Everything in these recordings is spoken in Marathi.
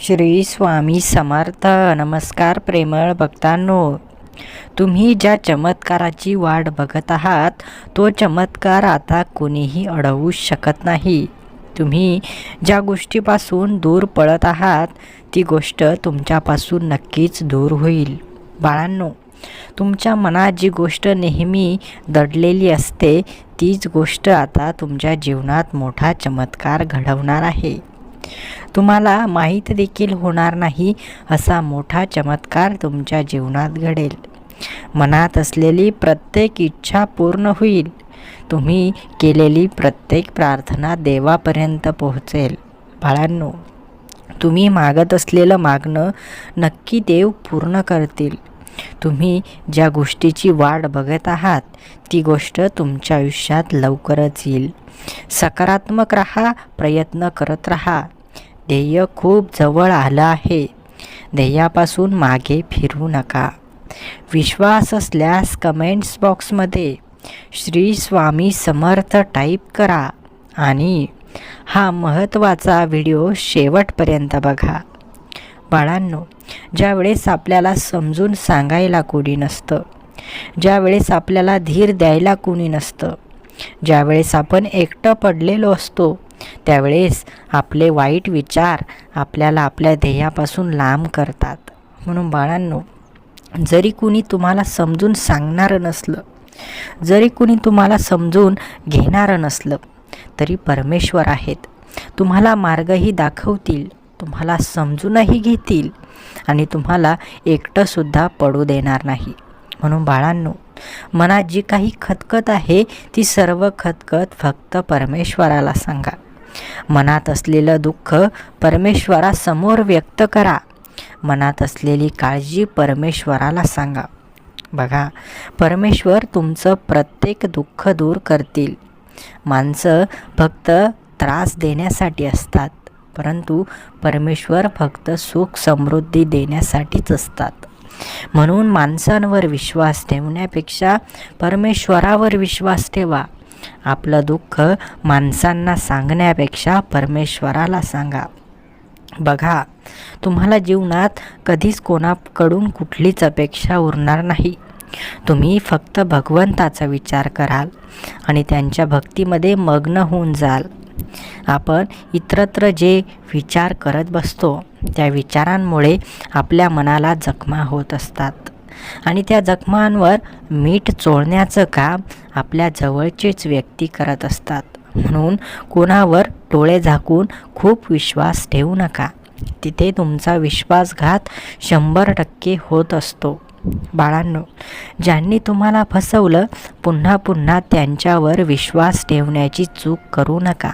श्री स्वामी समर्थ. नमस्कार प्रेमळ भक्तांनो. तुम्ही ज्या चमत्काराची वाट बघत आहात तो चमत्कार आता कोणीही अडवू शकत नाही. तुम्ही ज्या गोष्टीपासून दूर पळत आहात ती गोष्ट तुमच्यापासून नक्कीच दूर होईल. बाळांनो तुमच्या मनात जी गोष्ट नेहमी दडलेली असते तीच गोष्ट आता तुमच्या जीवनात मोठा चमत्कार घडवणार आहे. तुम्हाला माहीत देखील होणार नाही असा मोठा चमत्कार तुमच्या जीवनात घडेल. मनात असलेली प्रत्येक इच्छा पूर्ण होईल. तुम्ही केलेली प्रत्येक प्रार्थना देवापर्यंत पोहोचेल. बाळांनो तुम्ही मागत असलेलं मागणं नक्की देव पूर्ण करतील. तुम्ही ज्या गोष्टीची वाट बघत आहात ती गोष्ट तुमच्या आयुष्यात लवकरच येईल. सकारात्मक रहा प्रयत्न करत राहा. ध्येय खूप जवळ आलं आहे. ध्येयापासून मागे फिरू नका. विश्वास असल्यास कमेंट्स बॉक्समध्ये श्री स्वामी समर्थ टाईप करा आणि हा महत्त्वाचा व्हिडिओ शेवटपर्यंत बघा. बाळांनो ज्यावेळेस आपल्याला समजून सांगायला कोणी नसतं ज्यावेळेस आपल्याला धीर द्यायला कोणी नसतं ज्यावेळेस आपण एकटं पडलेलो असतो त्यावेळेस आपले वाईट विचार आपल्याला आपल्या ध्येयापासून लांब करतात. म्हणून बाळांनो जरी कुणी तुम्हाला समजून सांगणारं नसलं जरी कुणी तुम्हाला समजून घेणारं नसलं तरी परमेश्वर आहेत. तुम्हाला मार्गही दाखवतील तुम्हाला समजूनही घेतील आणि तुम्हाला एकटंसुद्धा पडू देणार नाही. म्हणून बाळांनो मनात जी काही खतखत आहे ती सर्व खतखत फक्त परमेश्वराला सांगा. मनात असलेलं दुःख परमेश्वरासमोर व्यक्त करा. मनात असलेली काळजी परमेश्वराला सांगा. बघा परमेश्वर तुमचं प्रत्येक दुःख दूर करतील. माणसं फक्त त्रास देण्यासाठी असतात परंतु परमेश्वर फक्त सुख समृद्धी देण्यासाठीच असतात. म्हणून माणसांवर विश्वास ठेवण्यापेक्षा परमेश्वरावर विश्वास ठेवा. आपलं दुःख माणसांना सांगण्यापेक्षा परमेश्वराला सांगा. बघा तुम्हाला जीवनात कधीच कोणाकडून कुठलीच अपेक्षा उरणार नाही. तुम्ही फक्त भगवंताचा विचार कराल आणि त्यांच्या भक्तीमध्ये मग्न होऊन जाल. आपण इतरत्र जे विचार करत बसतो त्या विचारांमुळे आपल्या मनाला जखमा होत असतात. आणि त्या जखमांवर मीठ चोळण्याचं काम आपल्या जवळचेच व्यक्ती करत असतात. म्हणून कोणावर डोळे झाकून खूप विश्वास ठेवू नका. तिथे तुमचा विश्वासघात शंभर टक्के होत असतो. बाळांनो ज्यांनी तुम्हाला फसवलं पुन्हा पुन्हा त्यांच्यावर विश्वास ठेवण्याची चूक करू नका.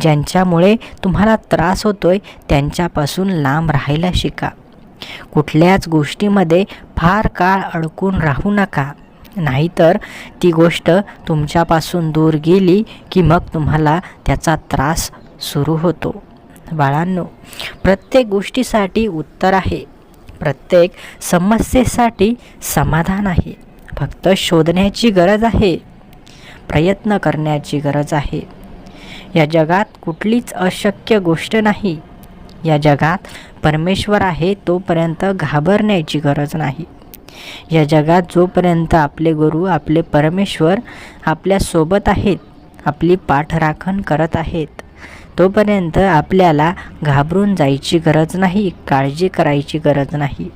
ज्यांच्यामुळे तुम्हाला त्रास होतोय त्यांच्यापासून लांब राहायला शिका. कुठल्याच गोष्टीमध्ये फार काळ अडकून राहू नका. नाहीतर ती गोष्ट तुमच्यापासून दूर गेली की मग तुम्हाला त्याचा त्रास सुरू होतो. बाळांनो प्रत्येक गोष्टीसाठी उत्तर आहे. प्रत्येक समस्येसाठी समाधान आहे. फक्त शोधण्याची गरज आहे. प्रयत्न करण्याची गरज आहे. या जगात कुठलीच अशक्य गोष्ट नाही. या जगात परमेश्वर आहे तोपर्यंत घाबरण्याची गरज नाही. या जगात जोपर्यंत आपले गुरु आपले परमेश्वर आपल्यासोबत आहेत आपली पाठराखण करत आहेत तोपर्यंत आपल्याला घाबरून जायची गरज नाही काळजी करायची गरज नाही.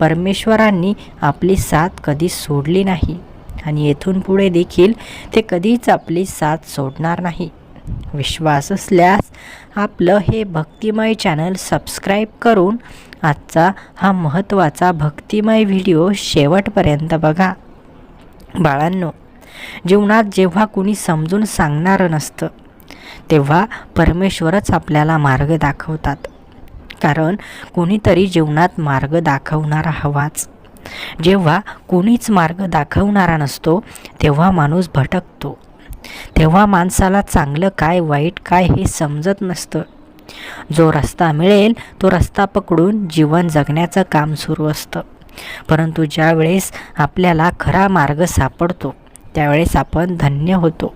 परमेश्वरांनी आपली साथ कधी सोडली नाही आणि येथून पुढे देखील ते कधीच आपली साथ सोडणार नाही. विश्वास असल्यास आपलं हे भक्तिमय चॅनल सबस्क्राईब करून आजचा हा महत्त्वाचा भक्तिमय व्हिडिओ शेवटपर्यंत बघा. बाळांनो जीवनात जेव्हा कुणी समजून सांगणारं नसतं तेव्हा परमेश्वरच आपल्याला मार्ग दाखवतात. कारण कोणीतरी जीवनात मार्ग दाखवणारा हवाच. जेव्हा कोणीच मार्ग दाखवणारा नसतो तेव्हा माणूस भटकतो. तेव्हा माणसाला चांगलं काय वाईट काय हे समजत नसतं. जो रस्ता मिळेल तो रस्ता पकडून जीवन जगण्याचं काम सुरू असतं. परंतु ज्यावेळेस आपल्याला खरा मार्ग सापडतो त्यावेळेस आपण धन्य होतो.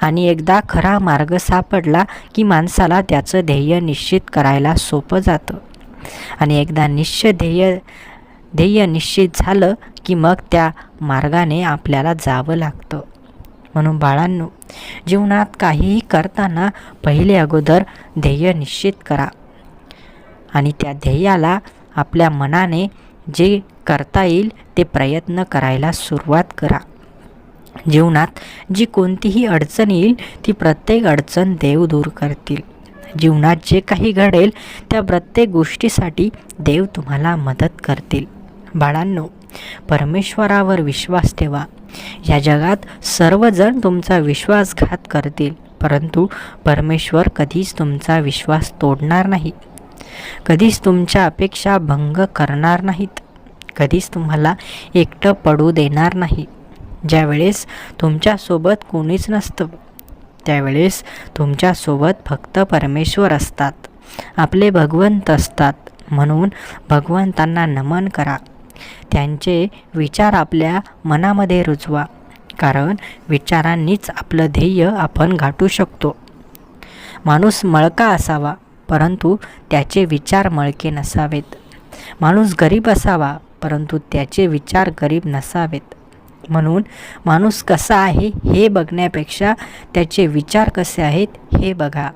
आणि एकदा खरा मार्ग सापडला की माणसाला त्याचं ध्येय निश्चित करायला सोपं जातं. आणि एकदा निश्चय ध्येय ध्येय निश्चित झालं की मग त्या मार्गाने आपल्याला जावं लागतं. म्हणून बाळांनो जीवनात काहीही करताना पहिले अगोदर ध्येय निश्चित करा. आणि त्या ध्येयाला आपल्या मनाने जे करता येईल ते प्रयत्न करायला सुरुवात करा. जीवनात जी कोणतीही अडचण येईल ती प्रत्येक अडचण देव दूर करतील. जीवनात जे काही घडेल त्या प्रत्येक गोष्टीसाठी देव तुम्हाला मदत करतील. बाळांनो परमेश्वरावर विश्वास ठेवा. या जगात सर्वजण तुमचा विश्वासघात करतील परंतु परमेश्वर कधीच तुमचा विश्वास तोडणार नाही. कधीच तुमच्या अपेक्षा भंग करणार नाहीत. कधीच तुम्हाला एकटं पडू देणार नाही. ज्यावेळेस तुमच्यासोबत कोणीच नसतं त्यावेळेस तुमच्यासोबत फक्त परमेश्वर असतात. आपले भगवंत असतात म्हणून भगवंतांना नमन करा. त्यांचे विचार आपल्या मनामध्ये रुजवा कारण विचारांनीच आपलं ध्येय आपण गाठू शकतो. माणूस मळका असावा परंतु त्याचे विचार मळके नसावेत. माणूस गरीब असावा परंतु त्याचे विचार गरीब नसावेत. म्हणून माणूस कसा आहे हे बघण्यापेक्षा त्याचे विचार कसे आहेत हे बघा.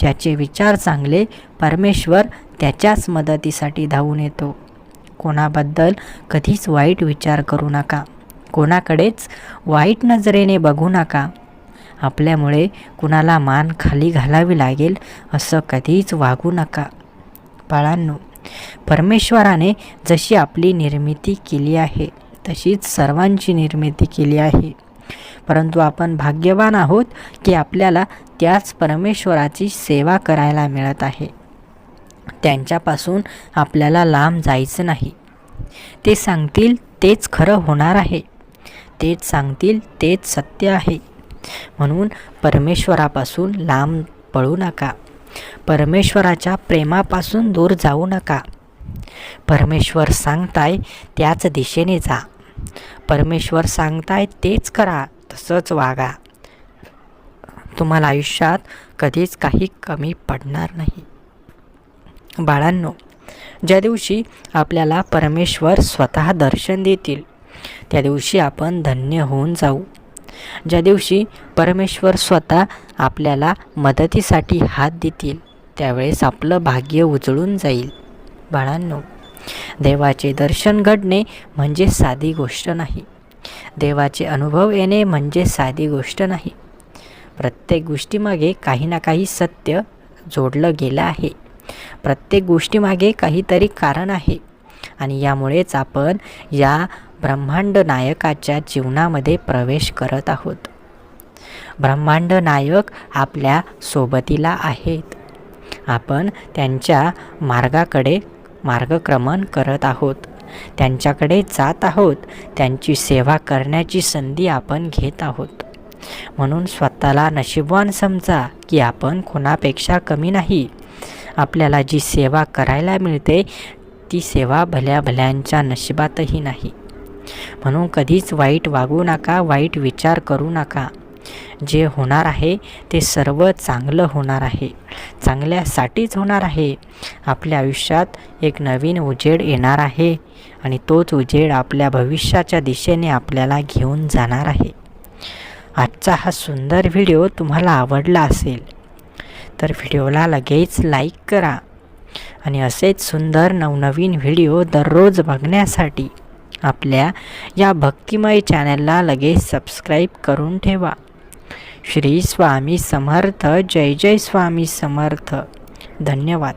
ज्याचे विचार चांगले परमेश्वर त्याच्याच मदतीसाठी धावून येतो. कोणाबद्दल कधीच वाईट विचार करू नका. कोणाकडेच वाईट नजरेने बघू नका. आपल्यामुळे कुणाला मान खाली घालावी लागेल असं कधीच वागू नका. बाळांनो परमेश्वराने जशी आपली निर्मिती केली आहे तशीच सर्वांची निर्मिती केली आहे. परंतु आपण भाग्यवान आहोत की आपल्याला त्याच परमेश्वराची सेवा करायला मिळत आहे. त्यांच्यापासून आपल्याला लांब जायचं नाही. ते सांगतील तेच खरं होणार आहे. तेच सांगतील तेच सत्य आहे. म्हणून परमेश्वरापासून लांब पळू नका. परमेश्वराच्या प्रेमापासून दूर जाऊ नका. परमेश्वर सांगताय त्याच दिशेने जा. परमेश्वर सांगताय तेच करा तसंच वागा. तुम्हाला आयुष्यात कधीच काही कमी पडणार नाही. बाळांनो ज्या दिवशी आपल्याला परमेश्वर स्वतः दर्शन देतील त्या दिवशी आपण धन्य होऊन जाऊ. ज्या दिवशी परमेश्वर स्वतः आपल्याला मदतीसाठी हात देतील त्यावेळेस आपलं भाग्य उजळून जाईल. बाळांनो देवाचे दर्शन घडणे म्हणजे साधी गोष्ट नाही. देवाचे अनुभव येणे म्हणजे साधी गोष्ट नाही. प्रत्येक गोष्टीमागे काही ना काही सत्य जोडलं गेलं आहे. प्रत्येक गोष्टीमागे काहीतरी कारण आहे. आणि यामुळेच आपण या ब्रह्मांड नायकाच्या जीवनामध्ये प्रवेश करत आहोत. ब्रह्मांड नायक आपल्या सोबतीला आहेत. आपण त्यांच्या मार्गाकडे मार्गक्रमण करत आहोत. त्यांच्याकडे जात आहोत. त्यांची सेवा करण्याची संधी आपण घेत आहोत. म्हणून स्वतःला नशिबवान समजा की आपण कोणापेक्षा कमी नाही आपल्याला जी सेवा करायला मिळते ती सेवा भल्या भल्यांच्या नशिबातही नाही. म्हणून कधीच वाईट वागू नका वाईट विचार करू नका. जे होणार आहे ते सर्व चांगलं होणार आहे. चांगल्यासाठीच होणार आहे. आपल्या आयुष्यात एक नवीन उजेड येणार आहे आणि तोच उजेड आपल्या भविष्याच्या दिशेने आपल्याला घेऊन जाणार आहे. आजचा हा सुंदर व्हिडिओ तुम्हाला आवडला असेल तर व्हिडिओला लगेच लाईक करा. आणि असेच सुंदर नवनवीन व्हिडिओ दररोज बघण्यासाठी आपल्या या भक्तिमय चॅनलला लगेच सबस्क्राईब करून ठेवा. श्री स्वामी समर्थ. जय जय स्वामी समर्थ. धन्यवाद.